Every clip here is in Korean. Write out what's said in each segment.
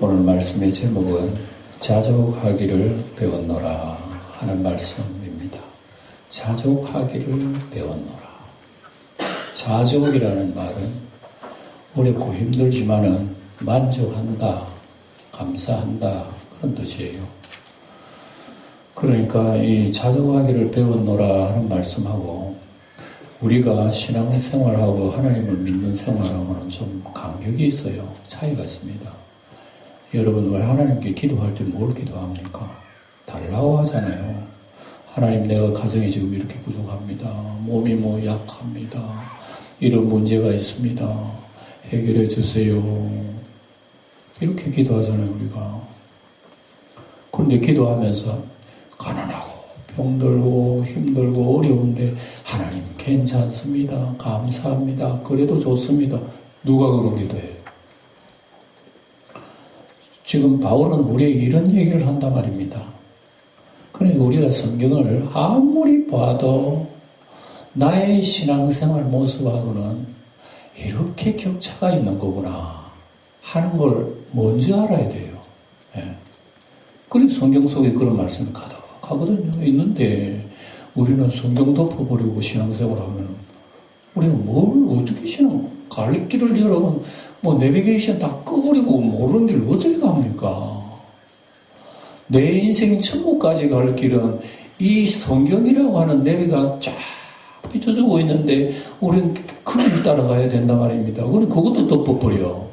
오늘 말씀의 제목은 자족하기를 배웠노라 하는 말씀입니다. 자족하기를 배웠노라. 자족이라는 말은 어렵고 힘들지만은 만족한다, 감사한다 그런 뜻이에요. 그러니까 이 자족하기를 배웠노라 하는 말씀하고 우리가 신앙생활하고 하나님을 믿는 생활하고는 좀 간격이 있어요. 차이가 있습니다. 여러분 왜 하나님께 기도할 때 뭘 기도합니까? 달라고 하잖아요. 하나님 내가 가정이 지금 이렇게 부족합니다. 몸이 뭐 약합니다. 이런 문제가 있습니다. 해결해 주세요. 이렇게 기도하잖아요, 우리가. 그런데 기도하면서 가난하고 병들고 힘들고 어려운데 하나님 괜찮습니다. 감사합니다. 그래도 좋습니다. 누가 그런 기도해요? 지금 바울은 우리에게 이런 얘기를 한단 말입니다. 그러니까 우리가 성경을 아무리 봐도 나의 신앙생활 모습하고는 이렇게 격차가 있는 거구나 하는 걸 먼저 알아야 돼요. 예. 그래서 성경 속에 그런 말씀이 가득하거든요. 있는데 우리는 성경 덮어버리고 신앙생활 하면 우리는 뭘 어떻게 신앙 갈 길을 여러분 뭐 내비게이션 다 꺼버리고 모르는 길 어떻게 갑니까? 내 인생 천국까지 갈 길은 이 성경이라고 하는 내비가 쫙 비춰주고 있는데 우리는 그길 따라가야 된단 말입니다. 그럼 그것도 덮어버려.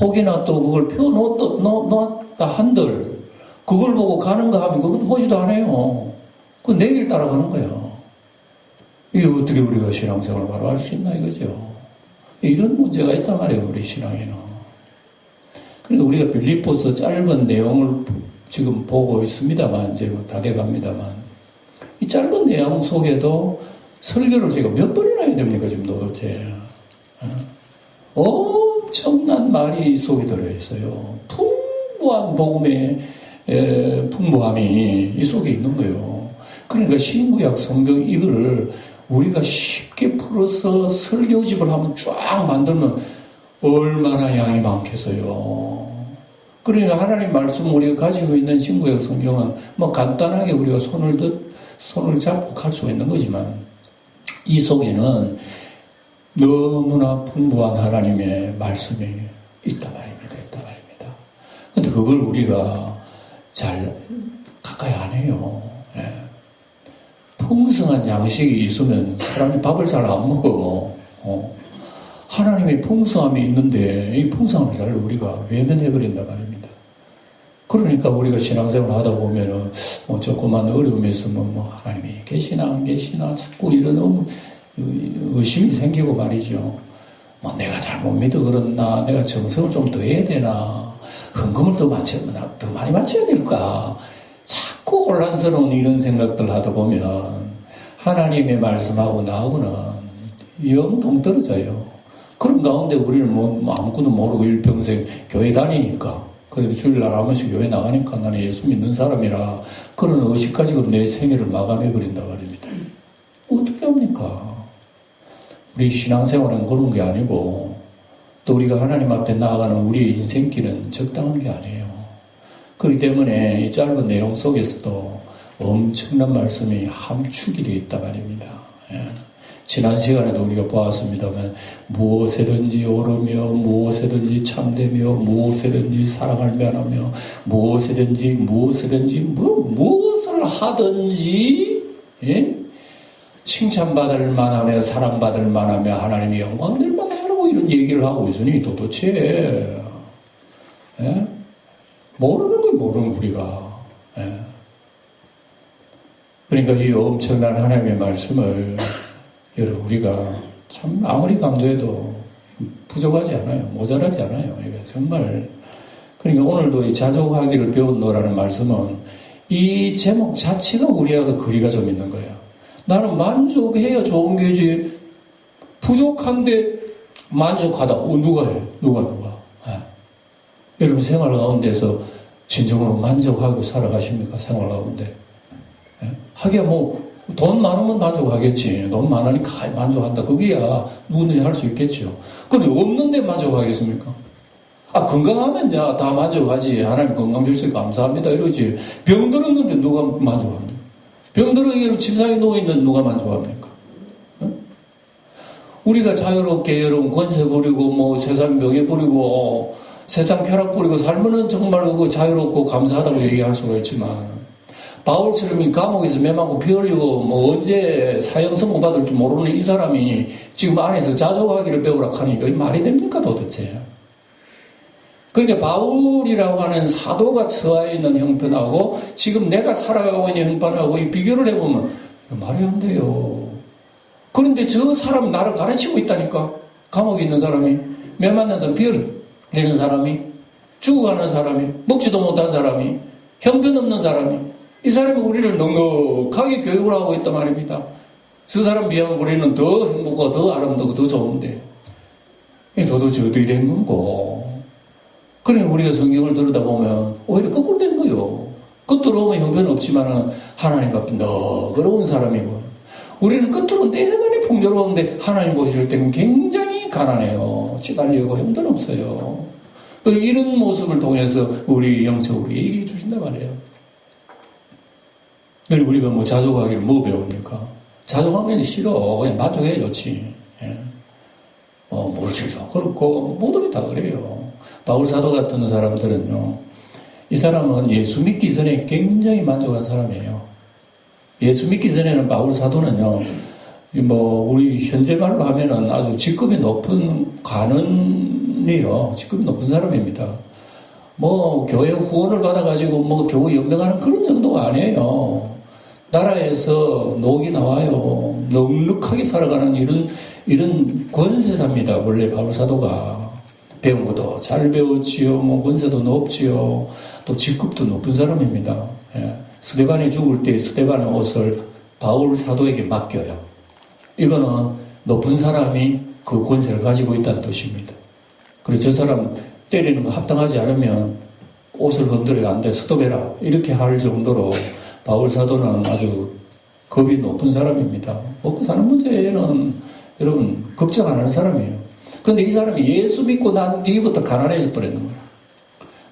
혹이나 또 그걸 펴놓았다 한들 그걸 보고 가는 거 하면 그것도 보지도 않아요. 그 내 길 따라가는 거야. 이게 어떻게 우리가 신앙생활 바로 할 수 있나 이거죠. 이런 문제가 있단 말이에요, 우리 신앙에는. 그러니까 우리가 빌립보서 짧은 내용을 지금 보고 있습니다만, 이제 뭐다 돼갑니다만, 이 짧은 내용 속에도 설교를 제가 몇 번이나 해야 됩니까, 지금 도대체. 어? 엄청난 말이 속에 들어있어요. 풍부한 복음의 에, 풍부함이 이 속에 있는 거예요. 그러니까 신구약 성경 이거를 우리가 쉽게 풀어서 설교집을 한번 쫙 만들면 얼마나 양이 많겠어요. 그러니까 하나님 말씀 우리가 가지고 있는 신구약 성경은 뭐 간단하게 우리가 손을 드, 손을 잡고 갈 수 있는 거지만 이 속에는 너무나 풍부한 하나님의 말씀이 있다 말입니다. 있다 말입니다. 근데 그걸 우리가 잘 가까이 안 해요. 예. 풍성한 양식이 있으면 사람이 밥을 잘 안 먹어. 어. 하나님의 풍성함이 있는데 이 풍성함을 잘 우리가 외면해버린단 말입니다. 그러니까 우리가 신앙생활 하다 보면은 뭐 조그만 어려움이 있으면 뭐 하나님이 계시나 안 계시나 자꾸 이런 의심이 생기고 말이죠. 뭐 내가 잘 못 믿어 그렇나 내가 정성을 좀 더 해야 되나 헌금을 더 많이, 더 많이 바쳐야 될까 자꾸 혼란스러운 이런 생각들 하다 보면 하나님의 말씀하고 나하고는 영 동떨어져요. 그런 가운데 우리는 뭐 아무것도 모르고 일평생 교회 다니니까 그래도 주일날 한 번씩 교회 나가니까 나는 예수 믿는 사람이라 그런 의식 가지고 내 생애를 마감해 버린다 말입니다. 어떻게 합니까? 우리 신앙생활은 그런 게 아니고 또 우리가 하나님 앞에 나아가는 우리의 인생길은 적당한 게 아니에요. 그렇기 때문에 이 짧은 내용 속에서도 엄청난 말씀이 함축이 되어 있다 말입니다. 예. 지난 시간에도 우리가 보았습니다만 무엇에든지 오르며 무엇에든지 참되며 무엇에든지 사랑할 면하며 무엇에든지 무엇에든지 뭐, 무엇을 하든지 예? 칭찬받을 만하며 사랑받을 만하며 하나님의 영광될 만하라고 이런 얘기를 하고 있으니 도대체 예? 모르는 걸 모르는 우리가 예. 그러니까 이 엄청난 하나님의 말씀을 여러분 우리가 참 아무리 강조해도 부족하지 않아요. 모자라지 않아요. 이게 정말 그러니까 오늘도 이 자족하기를 배웠노라는 말씀은 이 제목 자체가 우리하고 거리가 좀 있는 거예요. 나는 만족해야 좋은 게지 부족한데 만족하다. 어, 누가 해? 누가 누가? 네. 여러분 생활 가운데서 진정으로 만족하고 살아가십니까? 생활 가운데. 네? 하기야 뭐 돈 많으면 만족하겠지. 돈 많으니까 만족한다. 그게야 누구든지 할 수 있겠죠. 근데 없는데 만족하겠습니까? 아, 건강하면 야 다 만족하지. 하나님 건강 주셔서 감사합니다. 이러지. 병 들었는데 누가 만족합니까? 병 들어 침상에 누워있는 누가 만족합니까? 어? 우리가 자유롭게 여러분 권세 부리고 뭐 세상 명예 부리고 세상 쾌락 부리고 살면은 정말 그거 자유롭고 감사하다고 얘기할 수가 있지만 바울처럼 이 감옥에서 매맞고 피 흘리고 뭐 언제 사형 선고 받을 줄 모르는 이 사람이 지금 안에서 자족하기를 배우라 하니까 이 말이 됩니까 도대체? 그러니까 바울이라고 하는 사도가 처해 있는 형편하고 지금 내가 살아가고 있는 형편하고 이 비교를 해보면 말이 안 돼요. 그런데 저 사람 나를 가르치고 있다니까. 감옥에 있는 사람이, 매 맞는 사람, 비 흘리는 사람이, 죽어가는 사람이, 먹지도 못한 사람이, 형편없는 사람이, 이 사람이 우리를 넉넉하게 교육을 하고 있단 말입니다. 그 사람 비하면 우리는 더 행복하고 더 아름답고 더 좋은데. 이 도대체 어떻게 된 건고. 그러니 우리가 성경을 들여다보면 오히려 거꾸로 된 거요. 겉으로 보면 형편은 없지만 하나님 앞에 너그러운 사람이고 우리는 겉으로 대단히 풍요로운데 하나님 보실 때는 굉장히 가난해요. 지달리고 형편없어요. 이런 모습을 통해서 우리 영적으로 얘기해 주신단 말이에요. 그리고 우리가 뭐 자족하기를 뭐 배웁니까? 자족하면 싫어. 그냥 만족해 좋지. 예. 어, 물질도 그렇고 모든 게 다 그래요. 바울 사도 같은 사람들은요. 이 사람은 예수 믿기 전에 굉장히 만족한 사람이에요. 예수 믿기 전에는 바울 사도는요. 뭐 우리 현재 말로 하면은 아주 직급이 높은 관원이요. 직급이 높은 사람입니다. 뭐 교회 후원을 받아가지고 뭐 교회 연명하는 그런 정도가 아니에요. 나라에서 녹이 나와요. 넉넉하게 살아가는 이런 이런 권세사입니다. 원래 바울 사도가 배운 것도 잘 배웠지요. 뭐 권세도 높지요. 또 직급도 높은 사람입니다. 예. 스테반이 죽을 때 스테반의 옷을 바울 사도에게 맡겨요. 이거는 높은 사람이 그 권세를 가지고 있다는 뜻입니다. 그래서 저 사람 때리는 거 합당하지 않으면 옷을 건드려 안 돼, 스톱해라. 이렇게 할 정도로 바울 사도는 아주 겁이 높은 사람입니다. 먹고 사는 문제는 여러분 걱정 안 하는 사람이에요. 근데 이 사람이 예수 믿고 난 뒤부터 가난해져 버리는 거예요.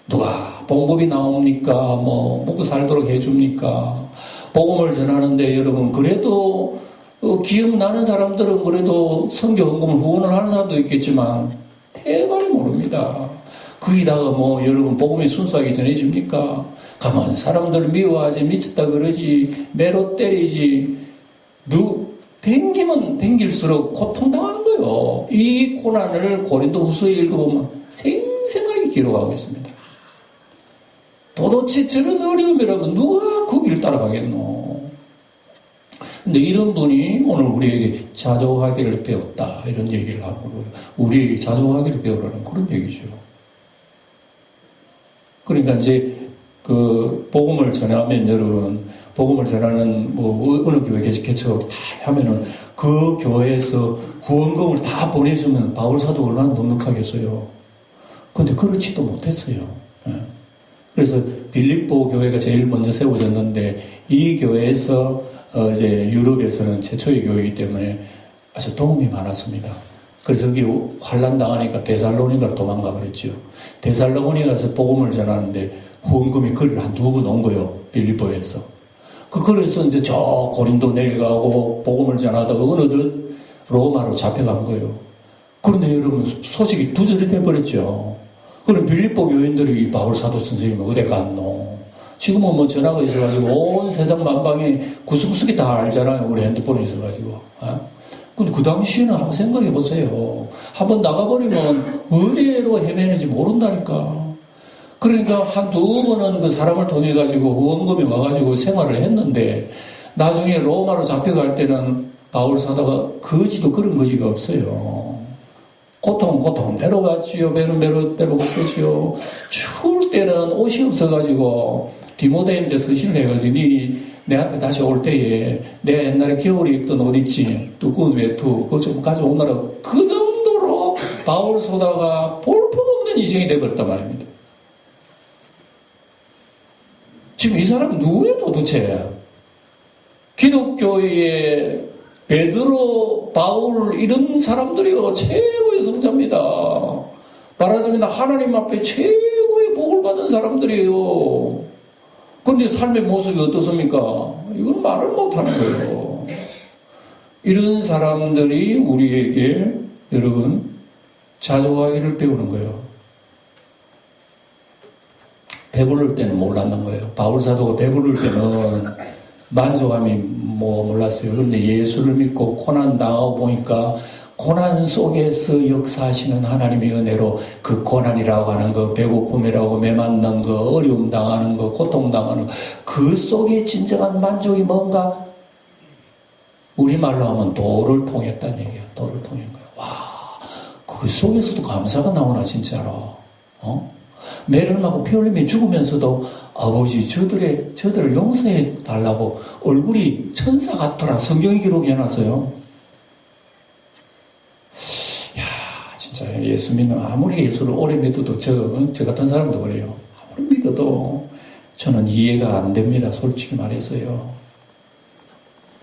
누가 봉급이 나옵니까? 뭐 먹고 살도록 해줍니까? 복음을 전하는데 여러분 그래도 어, 기억나는 사람들은 그래도 성교 헌금을 후원을 하는 사람도 있겠지만 대박이 모릅니다. 거기다가 뭐 여러분 복음이 순수하게 전해집니까? 가만 사람들 미워하지 미쳤다 그러지 매로 때리지 누 댕기면 댕길수록 고통당하는 거예요. 이 고난을 고린도 후서에 읽어보면 생생하게 기록하고 있습니다. 도대체 저런 어려움이라면 누가 그 길을 따라가겠노? 근데 이런 분이 오늘 우리에게 자족하기를 배웠다. 이런 얘기를 하고, 우리에게 자족하기를 배우라는 그런 얘기죠. 그러니까 이제 그 복음을 전하면 여러분 복음을 전하는 뭐 어느 교회 개척하고 다 하면은 그 교회에서 후원금을 다 보내주면 바울 사도 얼마나 넉넉하겠어요. 근데 그렇지도 못했어요. 예. 그래서 빌립보 교회가 제일 먼저 세워졌는데 이 교회에서 어 이제 유럽에서는 최초의 교회이기 때문에 아주 도움이 많았습니다. 그래서 여기 환란 당하니까 데살로니가로 도망가 버렸죠. 데살로니 가서 복음을 전하는데 후원금이 글을 한 두 번 온 거예요. 빌리보에서. 그 그래서 이제 저 고린도 내려가고 복음을 전하다가 어느덧 로마로 잡혀간 거예요. 그런데 여러분 소식이 두절이 돼버렸죠. 그럼 빌립보 교인들이 이 바울 사도 선생님 어디 갔노? 지금은 뭐 전화가 있어가지고 온 세상 만방에 구석구석이 다 알잖아요. 우리 핸드폰에 있어가지고. 어? 근데 그 당시에는 한번 생각해 보세요. 한번 나가버리면 어디로 헤매는지 모른다니까. 그러니까 한 두 번은 그 사람을 통해 가지고 후원금이 와가지고 생활을 했는데 나중에 로마로 잡혀갈 때는 바울 사도가 거지도 그런 거지가 없어요. 고통 고통대로 갔지요. 배는 배로 대로 갔겠지요. 추울 때는 옷이 없어가지고 디모데인데 서신을 해가지고 니 내한테 다시 올 때에 내가 옛날에 겨울에 입던 옷 있지 두꺼운 외투 그거 좀 가져오느라 그 정도로 바울 소다가 볼품없는 이정이 돼버렸단 말입니다. 지금 이 사람은 누구예요 도대체? 기독교의 베드로, 바울 이런 사람들이 최고의 성자입니다. 말하자면 하나님 앞에 최고의 복을 받은 사람들이에요. 근데 삶의 모습이 어떻습니까? 이건 말을 못하는 거예요. 이런 사람들이 우리에게 여러분 자조하기를 배우는 거예요. 배부를 때는 몰랐는 거예요. 바울 사도가 배부를 때는 만족함이 뭐 몰랐어요. 그런데 예수를 믿고 고난 당하고 보니까 고난 속에서 역사하시는 하나님의 은혜로 그 고난이라고 하는 거, 배고픔이라고 매맞는 거, 어려움 당하는 거, 고통 당하는 거, 그 속에 진정한 만족이 뭔가 우리말로 하면 도를 통했다는 얘기야. 도를 통한 거야. 와, 그 속에서도 감사가 나오나 진짜로. 어? 매를 맞고 피 흘리며 죽으면서도 아버지 저들의 저들을 용서해 달라고 얼굴이 천사 같더라 성경이 기록해놨어요. 야 진짜 예수 믿는 아무리 예수를 오래 믿어도 저, 저 같은 사람도 그래요. 아무리 믿어도 저는 이해가 안 됩니다. 솔직히 말해서요.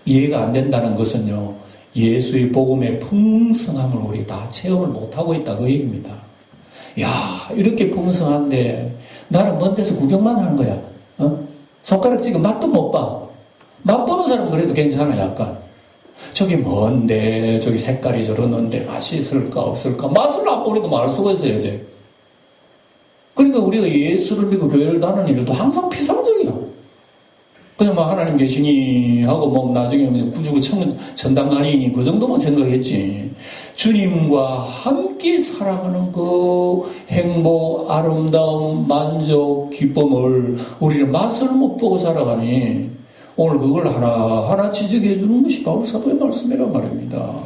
이해가 안 된다는 것은요. 예수의 복음의 풍성함을 우리 다 체험을 못하고 있다 그 얘기입니다. 야 이렇게 풍성한데 나는 먼 데서 구경만 하는 거야. 어? 손가락 찍어 맛도 못 봐. 맛보는 사람은 그래도 괜찮아 약간. 저기 먼데 저기 색깔이 저러는데 맛이 있을까 없을까 맛을 안 보니까 말 수가 있어요 이제. 그러니까 우리가 예수를 믿고 교회를 다니는 일도 항상 피상적이야. 그냥 막 하나님 계시니 하고 뭐 나중에 구주고 천, 천당 가니 그 정도만 생각했지. 주님과 함께 살아가는 그 행복, 아름다움, 만족, 기쁨을 우리는 맛을 못 보고 살아가니 오늘 그걸 하나하나 지적해 주는 것이 바울 사도의 말씀이란 말입니다.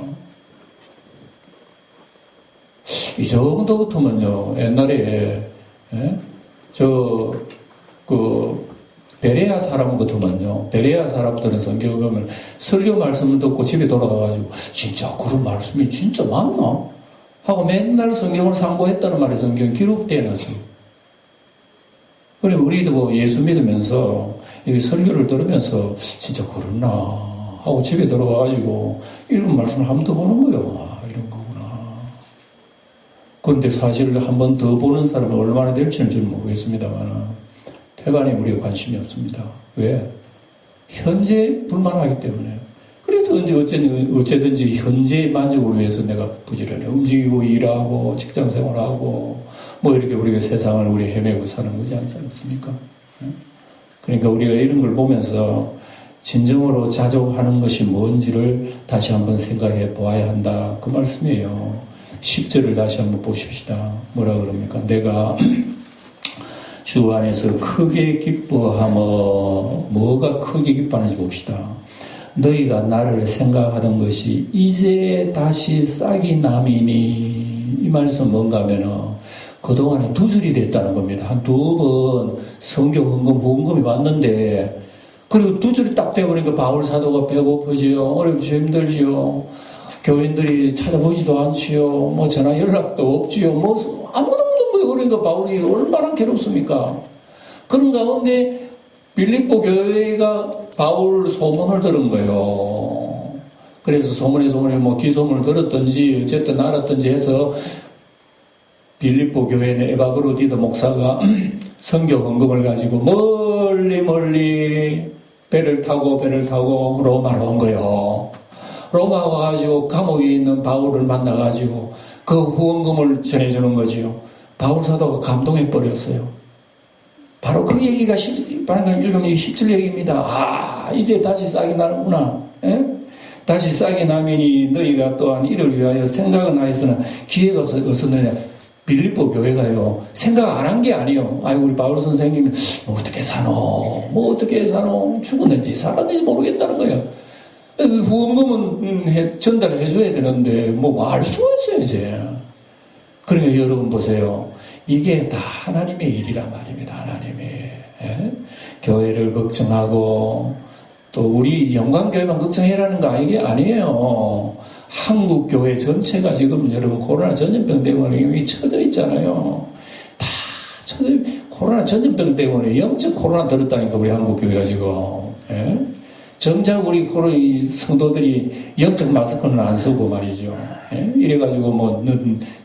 이 정도 같으면요, 옛날에, 예? 저, 그, 베레아 사람 같으면요. 베레아 사람들은 성경을 보면 설교 말씀을 듣고 집에 돌아가가지고 진짜 그런 말씀이 진짜 맞나? 하고 맨날 성경을 상고했다는 말이 성경 기록되어 놨어요. 그래 우리도 뭐 예수 믿으면서 이 설교를 들으면서 진짜 그렇나 하고 집에 들어가가지고 읽은 말씀을 한 번 더 보는 거예요. 아, 이런 거구나. 그런데 사실 한 번 더 보는 사람이 얼마나 될지는 잘 모르겠습니다만 태반에 우리가 관심이 없습니다. 왜? 현재 불만하기 때문에. 그래서 언제 어쨌든, 어쨌든지 현재의 만족을 위해서 내가 부지런히 움직이고 일하고 직장 생활하고 뭐 이렇게 우리가 세상을 우리 헤매고 사는 거지 않습니까? 그러니까 우리가 이런 걸 보면서 진정으로 자족하는 것이 뭔지를 다시 한번 생각해 보아야 한다. 그 말씀이에요. 10절을 다시 한번 보십시다. 뭐라 그럽니까? 내가 주 안에서 크게 기뻐하며 뭐가 크게 기뻐하는지 봅시다. 너희가 나를 생각하던 것이 이제 다시 싹이 남이니 이 말씀 뭔가 하면은 그동안에 두 줄이 됐다는 겁니다. 한 두 번 성경 헌금 보금금이 왔는데 그리고 두 줄이 딱 되어버리니까 바울 사도가 배고프지요 어렵지요 힘들지요 교인들이 찾아보지도 않지요 뭐 전화 연락도 없지요 뭐 아무도 그러니까 바울이 얼마나 괴롭습니까? 그런 가운데 빌립보 교회가 바울 소문을 들은 거예요. 그래서 소문에 소문에 뭐 기소문을 들었든지 어쨌든 알았든지 해서 빌립보 교회는 에바그로디드 목사가 성경 헌금을 가지고 멀리 멀리 배를 타고 배를 타고 로마로 온 거예요. 로마 와가지고 감옥에 있는 바울을 만나가지고 그 후원금을 전해주는 거지요. 바울 사도가 감동해 버렸어요. 바로 그 얘기가 방금 읽으면 10절 얘기입니다. 아, 이제 다시 싹이 나는구나. 에? 예? 다시 싹이 나면이 너희가 또한 이를 위하여 생각은 하였으나 기회가 없었느냐. 빌립보 교회가요, 생각 안 한 게 아니에요. 아이, 우리 바울 선생님, 뭐 어떻게 사노? 뭐 어떻게 사노? 죽었는지 살았는지 모르겠다는 거예요. 그 후원금은 음, 전달해 줘야 되는데, 뭐 알 수가 있어요, 이제. 그러니까 여러분 보세요. 이게 다 하나님의 일이란 말입니다. 하나님의. 예? 교회를 걱정하고 또 우리 영광교회만 걱정해라는 거 이게 아니에요. 한국 교회 전체가 지금 여러분 코로나 전염병 때문에 이미 쳐져 있잖아요. 다 쳐져 코로나 전염병 때문에 영적 코로나 들었다니까 우리 한국 교회가 지금. 예? 정작 우리 코로나 성도들이 영적 마스크는 안 쓰고 말이죠. 예? 이래가지고 뭐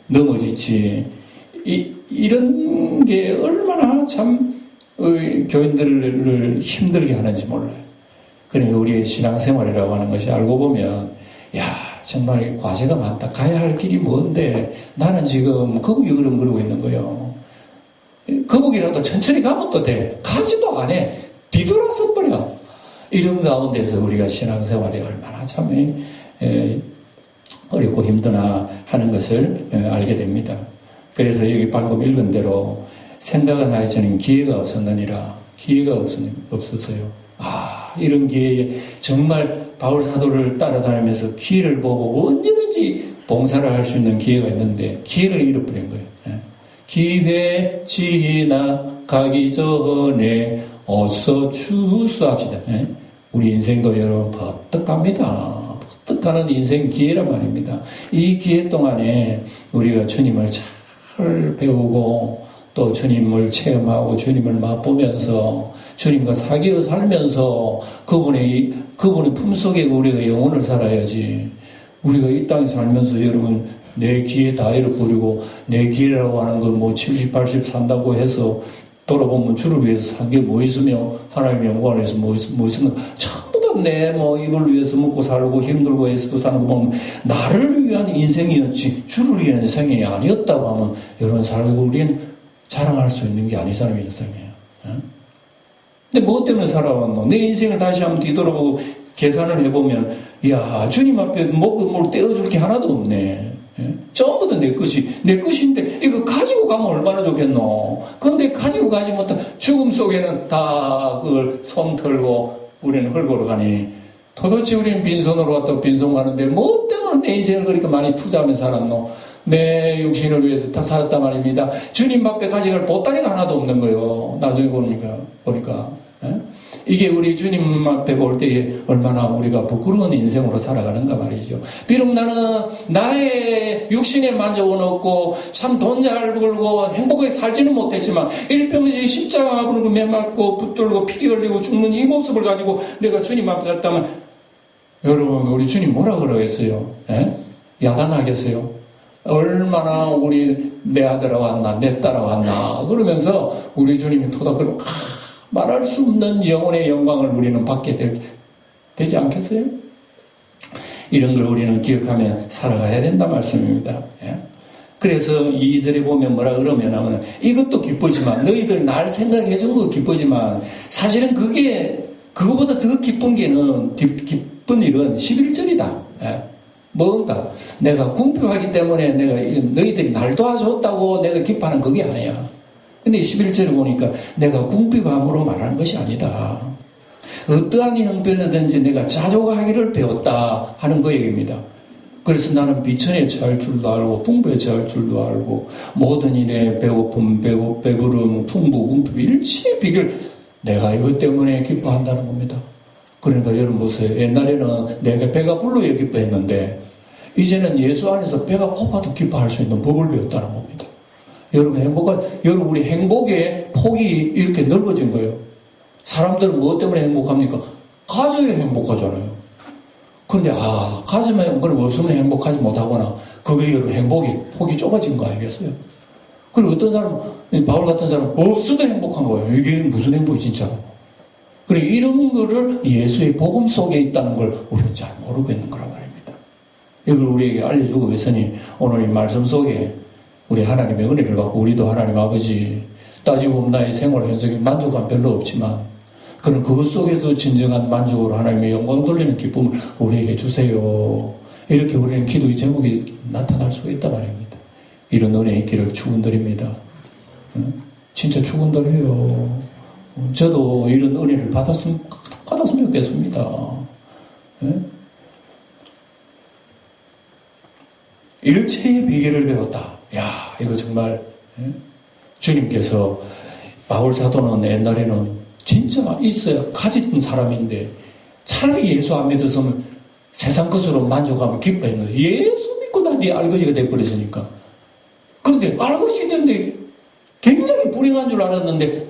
넘어지지. 이, 이런 게 얼마나 참 어, 교인들을 힘들게 하는지 몰라요. 그러니까 우리의 신앙생활이라고 하는 것이 알고 보면 야 정말 과제가 많다. 가야 할 길이 뭔데 나는 지금 거북이 걸음거리고 있는 거예요. 거북이라도 천천히 가면 또 돼. 가지도 안 해. 뒤돌아서 버려. 이런 가운데서 우리가 신앙생활이 얼마나 참 에, 어렵고 힘드나 하는 것을 에, 알게 됩니다. 그래서 여기 방금 읽은 대로 생각은 하여 저는 기회가 없었느니라. 기회가 없, 없었어요. 아, 이런 기회에 정말 바울 사도를 따라다니면서 기회를 보고 언제든지 봉사를 할 수 있는 기회가 있는데 기회를 잃어버린 거예요. 예. 기회 지나가기 전에 어서 추수합시다. 예. 우리 인생도 여러분 버떡합니다. 버떡하는 인생 기회란 말입니다. 이 기회 동안에 우리가 주님을 잘 배우고 또 주님을 체험하고 주님을 맛보면서 주님과 사귀어 살면서 그분의 그분의 품속에 우리가 영혼을 살아야지. 우리가 이 땅에 살면서 여러분 내 기회 다 잃어버리고 내 기회라고 하는 걸 뭐 70, 80 산다고 해서 돌아보면 주를 위해서 산 게 뭐 있으며 하나님의 영광을 위해서 뭐, 있, 뭐 있으면 다 내 뭐 이걸 위해서 먹고 살고 힘들고 해서도 사는 거 보면 나를 위한 인생이었지 주를 위한 인생이 아니었다고 하면 여러분 살고 우리는 자랑할 수 있는 게 아니잖아요 인생이에요. 어? 근데 뭐 때문에 살아왔노? 내 인생을 다시 한번 뒤돌아보고 계산을 해보면 야 주님 앞에 뭐, 뭘 떼어줄 게 하나도 없네. 예? 전부 다 내 것이 내 것인데 이거 가지고 가면 얼마나 좋겠노. 근데 가지고 가지 못한 죽음 속에는 다 그걸 손 털고 우리는 헐고로 가니 도대체 우리는 빈손으로 왔다 빈손 가는데 뭐 때문에 내 인생을 그렇게 많이 투자하며 살았노. 내 육신을 위해서 다 살았단 말입니다. 주님 앞에 가져갈 보따리가 하나도 없는 거예요. 나중에 보니까 보니까 예? 이게 우리 주님 앞에 볼 때에 얼마나 우리가 부끄러운 인생으로 살아가는가 말이죠. 비록 나는 나의 육신의 만족은 없고 참 돈 잘 벌고 행복하게 살지는 못했지만 일평생 십자가 앞으로 매 맞고 붙들고 피 흘리고 죽는 이 모습을 가지고 내가 주님 앞에 갔다면 여러분 우리 주님 뭐라 그러겠어요? 예? 야단하겠어요? 얼마나 우리 내 아들아 왔나 내 딸아 왔나 그러면서 우리 주님이 토닥거리고 말할 수 없는 영혼의 영광을 우리는 받게 될, 되지 않겠어요? 이런 걸 우리는 기억하며 살아가야 된다 말씀입니다. 예? 그래서 이절에 보면 뭐라 그러면 이것도 기쁘지만 너희들 날 생각해 준 거 기쁘지만 사실은 그게 그거보다 더 기쁜 게는 기쁜 일은 11절이다. 예? 뭔가 내가 궁핍하기 때문에 내가 너희들이 날 도와줬다고 내가 기뻐하는 그게 아니야. 근데 11절을 보니까 내가 궁핍함으로 말하는 것이 아니다. 어떠한 형편이든지 내가 자족하기를 배웠다 하는 그 얘기입니다. 그래서 나는 비천에 처할 줄도 알고 풍부에 처할 줄도 알고 모든 일에 배고픔, 배고, 배부름, 풍부, 궁핍 일치의 비결 내가 이것 때문에 기뻐한다는 겁니다. 그러니까 여러분 보세요. 옛날에는 내가 배가 불러야 기뻐했는데 이제는 예수 안에서 배가 고파도 기뻐할 수 있는 법을 배웠다는 겁니다. 여러분 행복한, 여러분 우리 행복의 폭이 이렇게 넓어진 거예요. 사람들은 뭐 때문에 행복합니까? 가져야 행복하잖아요. 그런데 아 가지만 그럼 없으면 행복하지 못하거나 그게 여러분 행복이 폭이 좁아진 거 아니겠어요? 그리고 어떤 사람 바울 같은 사람 없어도 행복한 거예요. 이게 무슨 행복이 진짜로? 그래 이런 거를 예수의 복음 속에 있다는 걸 우리는 잘 모르고 있는 거란 말입니다. 이걸 우리에게 알려주고 있으니 오늘 이 말씀 속에 우리 하나님의 은혜를 받고 우리도 하나님 아버지 따지고 보면 나의 생활 현석에 만족감 별로 없지만 그런 그것 속에서 진정한 만족으로 하나님의 영광 돌리는 기쁨을 우리에게 주세요. 이렇게 우리는 기도의 제목이 나타날 수가 있단 말입니다. 이런 은혜 있기를 축원드립니다. 진짜 축원드려요. 저도 이런 은혜를 받았으면 받았으면 좋겠습니다. 일체의 비결을 배웠다. 야, 이거 정말 예? 주님께서 바울 사도는 옛날에는 진짜 있어야 가진 사람인데 차라리 예수 안 믿었으면 세상 것으로 만족하면 기뻐했는데 예수 믿고 나뒤 알거지가 돼버렸으니까 그런데 알거지 됐는데 굉장히 불행한 줄 알았는데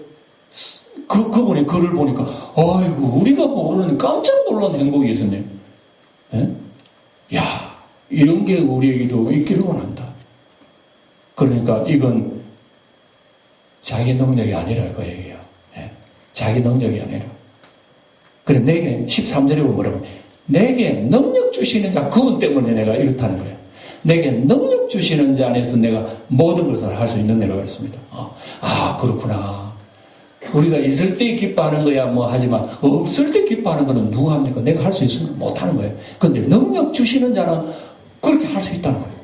그, 그분의 글을 보니까 아이고 우리가 모르는 깜짝 놀란 행복이 있었네 예? 야 이런 게 우리에게도 있기를 원한다 그러니까 이건 자기 능력이 아니라 그 얘기예요. 예. 자기 능력이 아니라. 그래, 내게, 13절에 보면 뭐라고, 내게 능력 주시는 자, 그분 때문에 내가 이렇다는 거예요. 내게 능력 주시는 자 안에서 내가 모든 것을 할 수 있는 내라고 했습니다. 아, 아, 그렇구나. 우리가 있을 때 기뻐하는 거야 뭐 하지만 없을 때 기뻐하는 거는 누가 합니까? 내가 할 수 있으면 못 하는 거예요. 근데 능력 주시는 자는 그렇게 할 수 있다는 거예요.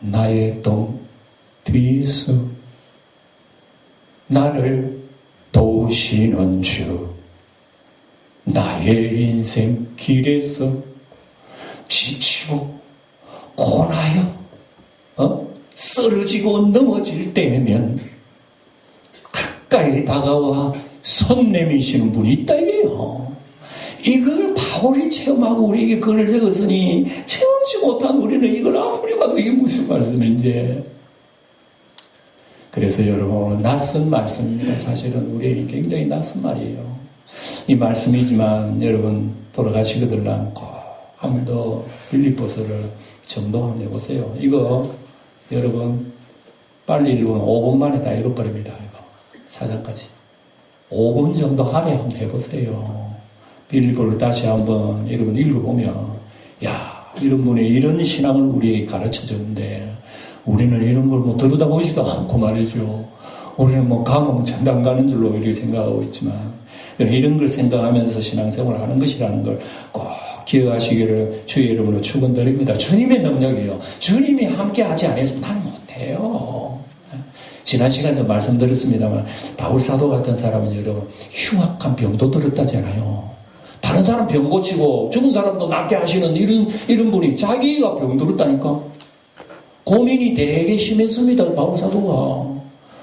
나의 동 뒤에서 나를 도우시는 주 나의 인생 길에서 지치고 고나여 어? 쓰러지고 넘어질 때면 가까이 다가와 손 내미시는 분이 있다 이게요. 이걸 바울이 체험하고 우리에게 글을 적었으니 체험 치 못한 우리는 이걸 아무리 봐도 이게 무슨 말씀인지. 그래서 여러분 낯선 말씀입니다. 사실은 우리에게 굉장히 낯선 말이에요. 이 말씀이지만 여러분 돌아가시거들랑 꼭한 번 더 빌립보서를 정독 한번 해보세요. 이거 여러분 빨리 읽으면 5분 만에 다 읽어버립니다. 이거 사장까지 5분 정도 하루에 한번 해보세요. 빌립보를 다시 한번 여러분 읽어보면 야 이런 분이 이런 신앙을 우리에게 가르쳐 줬는데 우리는 이런 걸 뭐 들여다보지도 않고 말이죠. 우리는 뭐 감흥 전당 가는 줄로 이렇게 생각하고 있지만 이런 걸 생각하면서 신앙생활을 하는 것이라는 걸 꼭 기억하시기를 주의 이름으로 축원드립니다. 주님의 능력이에요. 주님이 함께 하지 않아서 난 못해요. 지난 시간에도 말씀드렸습니다만 바울 사도 같은 사람은 여러분 흉악한 병도 들었다잖아요. 다른 사람 병 고치고 죽은 사람도 낫게 하시는 이런 이런 분이 자기가 병 들었다니까 고민이 되게 심했습니다. 바울 사도가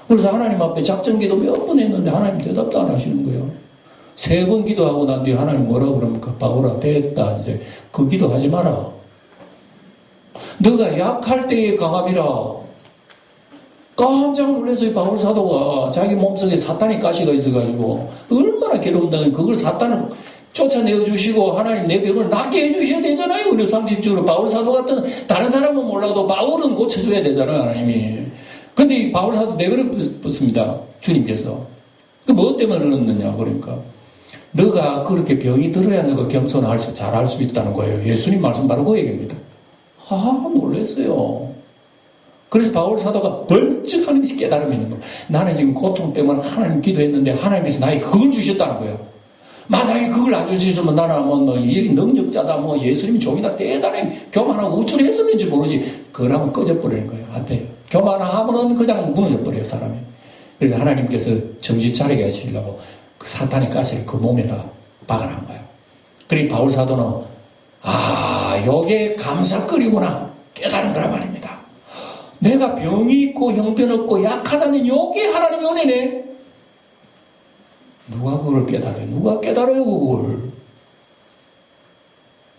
그래서 하나님 앞에 작전기도 몇 번 했는데 하나님 대답도 안 하시는 거예요. 세 번 기도하고 난 뒤에 하나님 뭐라 그럽니까? 바울아 됐다 이제 그 기도하지 마라. 너가 약할 때의 강함이라 깜짝 놀라서 이 바울 사도가 자기 몸속에 사탄의 가시가 있어가지고 얼마나 괴로운다면 그걸 사탄을 쫓아내어 주시고 하나님 내 병을 낫게 해 주셔야 되잖아요. 우리 상식적으로 바울 사도 같은 다른 사람은 몰라도 바울은 고쳐줘야 되잖아요. 하나님이. 근데 이 바울 사도 내버렸습니다. 주님께서. 그뭐 때문에 그러느냐 그러니까 너가 그렇게 병이 들어야 너가 겸손할 수, 잘할 수 있다는 거예요. 예수님 말씀 바로 그 얘기입니다. 아, 놀랐어요. 그래서 바울 사도가 하는 것이 깨달음이 있는 거예요. 나는 지금 고통 때문에 하나님 기도했는데 하나님께서 나에게 그걸 주셨다는 거예요. 만약에 그걸 안 주시면 나는 뭐, 뭐, 이 능력자다, 뭐, 예수님이 종이다, 대단히 교만하고 우쭐했었는지 모르지. 그러면 꺼져버리는 거예요. 안 돼요. 교만하면은 그냥 무너져버려요, 사람이. 그래서 하나님께서 정신 차리게 하시려고 그 사탄의 가시를 그 몸에다 박아놓은 거예요. 그리고 바울 사도는, 아, 요게 감사거리구나. 깨달은 거란 말입니다. 내가 병이 있고 형편없고 약하다는 요게 하나님의 은혜네. 누가 그걸 깨달아요? 누가 깨달아요, 그걸?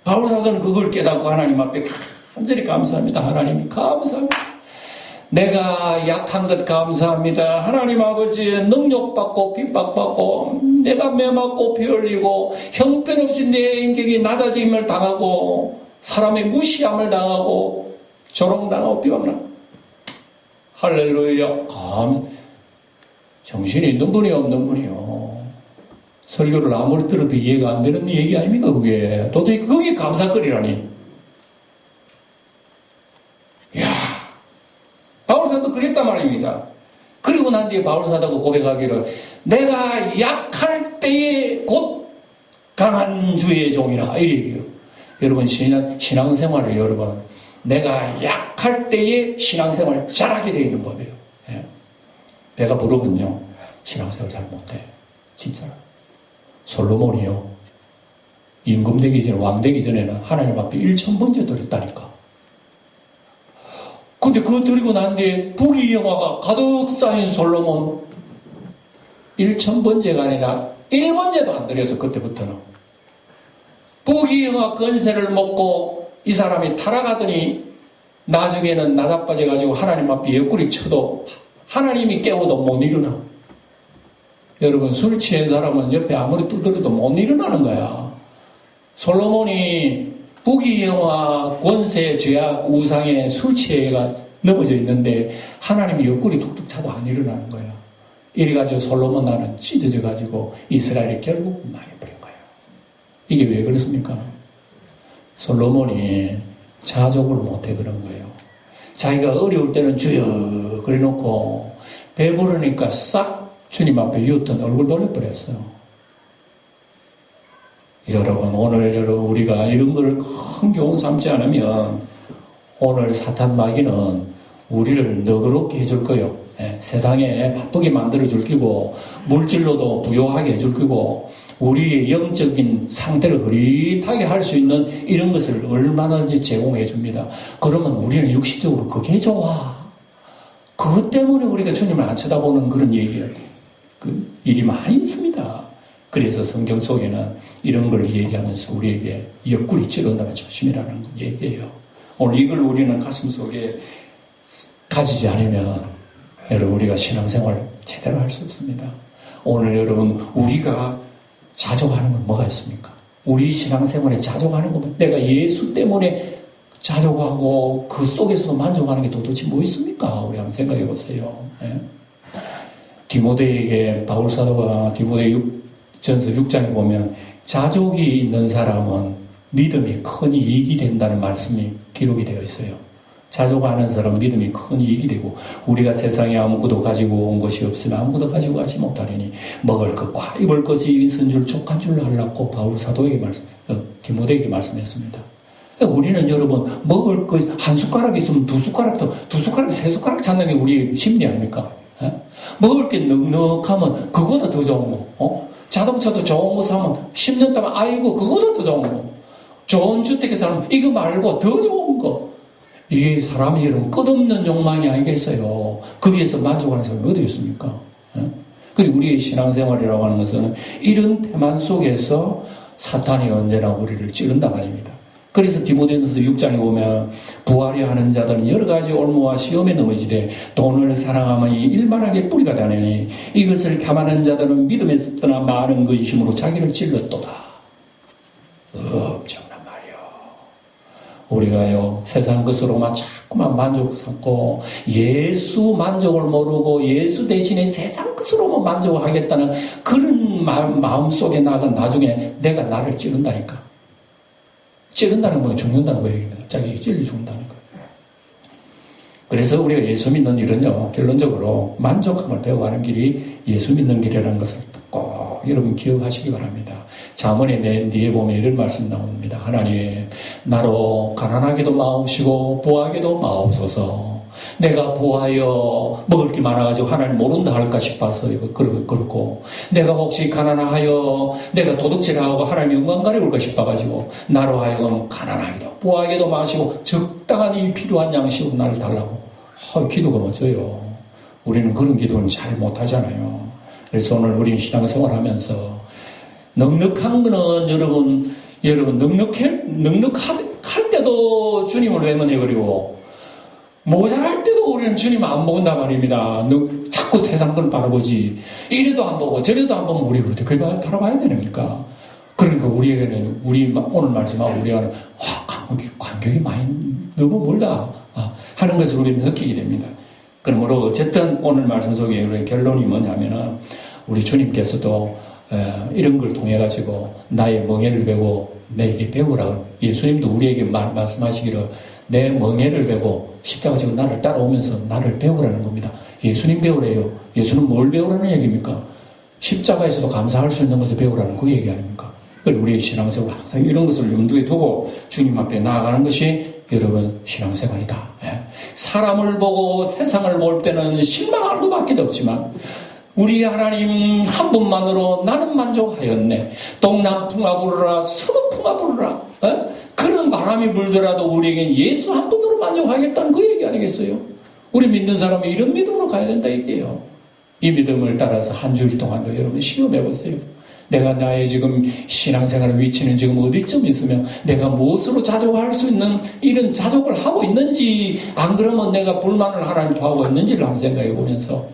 바울사도는 그걸 깨닫고 하나님 앞에 간절히 감사합니다. 하나님 감사합니다. 내가 약한 것 감사합니다. 하나님 아버지의 능력받고 핍박받고 내가 매맞고 피 흘리고 형편없이 내 인격이 낮아짐을 당하고 사람의 무시함을 당하고 조롱당하고 비방당 할렐루야. 감 정신이 있는 분이 없는 분이요. 설교를 아무리 들어도 이해가 안 되는 얘기 아닙니까, 그게? 도대체 그게 감사거리라니. 이야, 바울사도 그랬단 말입니다. 그리고 난 뒤에 바울사도가 고백하기를, 내가 약할 때에 곧 강한 주의 종이라. 이 얘기요. 여러분, 신앙, 신앙생활을 여러분, 내가 약할 때에 신앙생활 잘하게 되어 있는 법이에요. 예. 배가 부르면요, 신앙생활 잘 못해. 진짜로. 솔로몬이요. 임금 되기 전에, 왕 되기 전에는 하나님 앞에 1천 번째 드렸다니까. 근데 그거 드리고 난 뒤에 부귀 영화가 가득 쌓인 솔로몬 1천 번째가 아니라 1번째도 안 드려서 그때부터는. 부귀 영화 건세를 먹고 이 사람이 타락하더니 나중에는 나자빠져가지고 하나님 앞에 옆구리 쳐도 하나님이 깨워도 못 일어나. 여러분 술 취한 사람은 옆에 아무리 두드려도 못 일어나는 거야. 솔로몬이 부귀영화 권세 죄악 우상에 술 취해가 넘어져 있는데 하나님이 옆구리 툭툭 차도 안 일어나는 거야. 이래가지고 솔로몬 나는 찢어져가지고 이스라엘이 결국 망해버린 거예요. 이게 왜 그렇습니까? 솔로몬이 자족을 못해 그런 거예요. 자기가 어려울 때는 주여 그래 놓고 배부르니까 싹 주님 앞에 유었던 얼굴 돌려버렸어요. 여러분 오늘 여러분 우리가 이런 걸 큰 교훈 삼지 않으면 오늘 사탄 마귀는 우리를 너그럽게 해줄 거요. 예, 세상에 바쁘게 만들어 줄 거고 물질로도 부요하게 해줄 거고 우리의 영적인 상태를 흐릿하게 할 수 있는 이런 것을 얼마든지 제공해 줍니다. 그러면 우리는 육신적으로 그게 좋아. 그것 때문에 우리가 주님을 안 쳐다보는 그런 얘기예요. 그 일이 많이 있습니다. 그래서 성경 속에는 이런 걸 얘기하면서 우리에게 옆구리 찌른다면 조심이라는 얘기예요. 오늘 이걸 우리는 가슴 속에 가지지 않으면 여러분 우리가 신앙생활 제대로 할 수 없습니다. 오늘 여러분 우리가 자족하는 건 뭐가 있습니까? 우리 신앙생활에 자족하는 건 내가 예수 때문에 자족하고 그 속에서 만족하는 게 도대체 뭐 있습니까? 우리 한번 생각해 보세요. 예? 디모데에게 바울 사도가 디모데 6, 전서 6장에 보면 자족이 있는 사람은 믿음이 큰 이익이 된다는 말씀이 기록이 되어 있어요. 자족 하는 사람 믿음이 큰 이익이 되고 우리가 세상에 아무것도 가지고 온 것이 없으면 아무것도 가지고 가지 못하리니 먹을 것과 입을 것이 있은 줄 족한 줄로 하려고 바울 사도에게 말씀, 어, 디모데에게 말씀했습니다. 우리는 여러분 먹을 것 한 숟가락 있으면 두 숟가락 더, 두 숟가락 세 숟가락 찾는 게 우리 심리 아닙니까? 예? 먹을 게 넉넉하면 그거보다 더 좋은 거. 어? 자동차도 좋은 거 사면 10년 동안 아이고 그거보다 더 좋은 거. 좋은 주택에 사면 이거 말고 더 좋은 거. 이게 사람이 여러분 끝없는 욕망이 아니겠어요. 거기에서 만족하는 사람이 어디 있습니까? 예? 그리고 우리의 신앙생활이라고 하는 것은 이런 태만 속에서 사탄이 언제나 우리를 찌른다 말입니다. 그래서 디모데전서 6장에 보면 부활이 하는 자들은 여러 가지 올무와 시험에 넘어지되 돈을 사랑하면 일만하게 뿌리가 되느니 이것을 탐하는 자들은 믿음에서 떠나 많은 것이심으로 자기를 찔렀도다. 엄청난 말이요. 우리가요 세상 것으로만 자꾸만 만족 삼고 예수 만족을 모르고 예수 대신에 세상 것으로만 만족하겠다는 그런 마음 속에 나간 나중에 내가 나를 찌른다니까. 찌른다는 건 죽는다는 거예요. 자기 찔리 죽는다는 거예요. 그래서 우리가 예수 믿는 일은요, 결론적으로 만족함을 배워가는 길이 예수 믿는 길이라는 것을 꼭 여러분 기억하시기 바랍니다. 자문에 맨 뒤에 보면 이런 말씀 나옵니다. 하나님, 나로 가난하게도 마옵시고, 부하게도 마옵소서. 내가 부하여 먹을 게 많아가지고 하나님 모른다 할까 싶어서 이거 그렇고 내가 혹시 가난하여 내가 도둑질을 하고 하나님 영광 가려울까 싶어가지고 나로 하여금 가난하게도 부하게도 마시고 적당한 이 필요한 양식으로 나를 달라고 아, 기도가 멋져요. 우리는 그런 기도는 잘 못하잖아요. 그래서 오늘 우리 신앙생활 하면서 넉넉한 거는 여러분 여러분 넉넉해 넉넉할 때도 주님을 외면해버리고 모자랄 때도 우리는 주님 안 본단 말입니다. 너 자꾸 세상 걸 바라보지. 이래도 안 보고 저래도 안 보면 우리 어떻게 바라봐야 되니까. 그러니까 우리에게는 우리 오늘 말씀하고 우리가 아, 간격이, 간격이 많이 너무 멀다 아, 하는 것을 우리는 느끼게 됩니다. 그러므로 어쨌든 오늘 말씀 속에 우리 결론이 뭐냐면은 우리 주님께서도 이런 걸 통해 가지고 나의 멍에를 베고 내게 배우라. 예수님도 우리에게 말, 말씀하시기를 내 멍에를 베고 십자가 지고 나를 따라오면서 나를 배우라는 겁니다. 예수님 배우래요. 예수는 뭘 배우라는 얘기입니까? 십자가에서도 감사할 수 있는 것을 배우라는 그 얘기 아닙니까? 우리의 신앙생활 항상 이런 것을 염두에 두고 주님 앞에 나아가는 것이 여러분 신앙생활이다. 예. 사람을 보고 세상을 볼 때는 실망할 것밖에 없지만 우리 하나님 한 분만으로 나는 만족하였네. 동남풍아 부르라 서북풍아 부르라. 예? 그런 바람이 불더라도 우리에겐 예수 한 분으로 만족하겠다는 그 얘기 아니겠어요? 우리 믿는 사람은 이런 믿음으로 가야 된다 얘기예요. 이 믿음을 따라서 한 주일 동안도 여러분 시험해 보세요. 내가 나의 지금 신앙생활의 위치는 지금 어디쯤 있으면 내가 무엇으로 자족할 수 있는 이런 자족을 하고 있는지 안 그러면 내가 불만을 하나님께 하고 있는지를 한번 생각해 보면서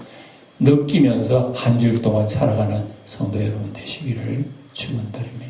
느끼면서 한 주일 동안 살아가는 성도 여러분 되시기를 축원드립니다.